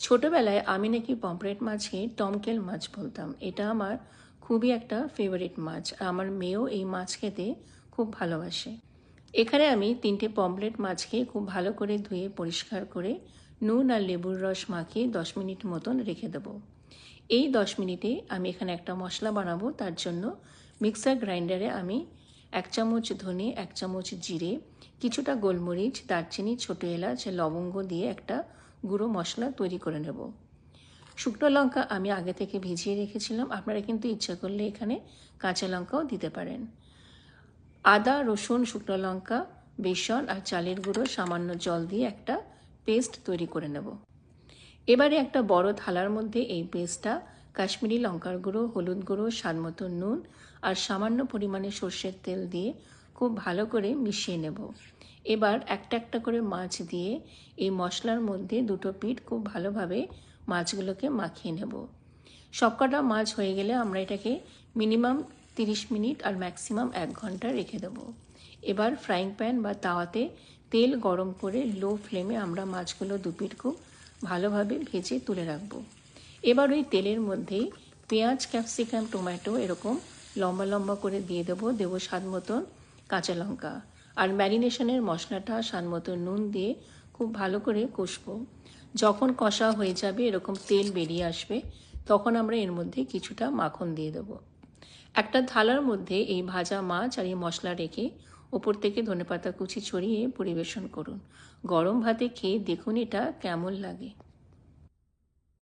ছোটবেলায় আমি নাকি পমফ্রেট মাছকে টমকেল মাছ বলতাম। এটা আমার খুবই একটা ফেভারিট মাছ। আর আমার মেয়েও এই মাছ খেতে খুব ভালোবাসে। এখানে আমি তিনটে পমফ্রেট মাছকে খুব ভালো করে ধুয়ে পরিষ্কার করে নুন আর লেবুর রস মাখিয়ে দশ মিনিট মতন রেখে দেবো। এই দশ মিনিটে আমি এখানে একটা মশলা বানাবো। তার জন্য মিক্সার গ্রাইন্ডারে আমি এক চামচ ধনে, এক চামচ জিরে, কিছুটা গোলমরিচ, দারচিনি, ছোটো এলাচ, লবঙ্গ দিয়ে একটা গুঁড়ো মশলা তৈরি করে নেব। শুকনো লঙ্কা আমি আগে থেকে ভিজিয়ে রেখেছিলাম। আপনারা কিন্তু ইচ্ছা করলে এখানে কাঁচা লঙ্কাও দিতে পারেন। আদা, রসুন, শুকনো লঙ্কা, বেসন আর চালের গুঁড়ো সামান্য জল দিয়ে একটা পেস্ট তৈরি করে নেব। এবারে একটা বড় থালার মধ্যে এই পেস্টটা, কাশ্মীরি লঙ্কার গুঁড়ো, হলুদ গুঁড়ো, স্বাদ নুন আর সামান্য পরিমাণে সর্ষের তেল দিয়ে খুব ভালো করে মিশিয়ে নেব। এবার একটা একটা করে মাছ দিয়ে এই মশলার মধ্যে দুটো পিঠ খুব ভালোভাবে মাছগুলোকে মাখিয়ে নেব। সবকটা মাছ হয়ে গেলে আমরা এটাকে মিনিমাম তিরিশ মিনিট আর ম্যাক্সিমাম এক ঘণ্টা রেখে দেবো। এবার ফ্রাইং প্যান বা তাওয়াতে তেল গরম করে লো ফ্লেমে আমরা মাছগুলো দুপিট খুব ভালোভাবে ভেজে তুলে রাখব। এবার ওই তেলের মধ্যেই পেঁয়াজ, ক্যাপসিকাম, টমেটো এরকম লম্বা লম্বা করে দিয়ে দেবো। দেবো স্বাদ মতন কাঁচা লঙ্কা। আর ম্যারিনেশনের মশলাটা স্বাদ মতো নুন দিয়ে খুব ভালো করে কষবো। যখন কষা হয়ে যাবে, এরকম তেল বেরিয়ে আসবে, তখন আমরা এর মধ্যে কিছুটা মাখন দিয়ে দেবো। একটা থালার মধ্যে এই ভাজা মাছ আর এই মশলা রেখে ওপর থেকে ধনেপাতা কুচি ছড়িয়ে পরিবেশন করুন। গরম ভাতে খেয়ে দেখুন এটা কেমন লাগে।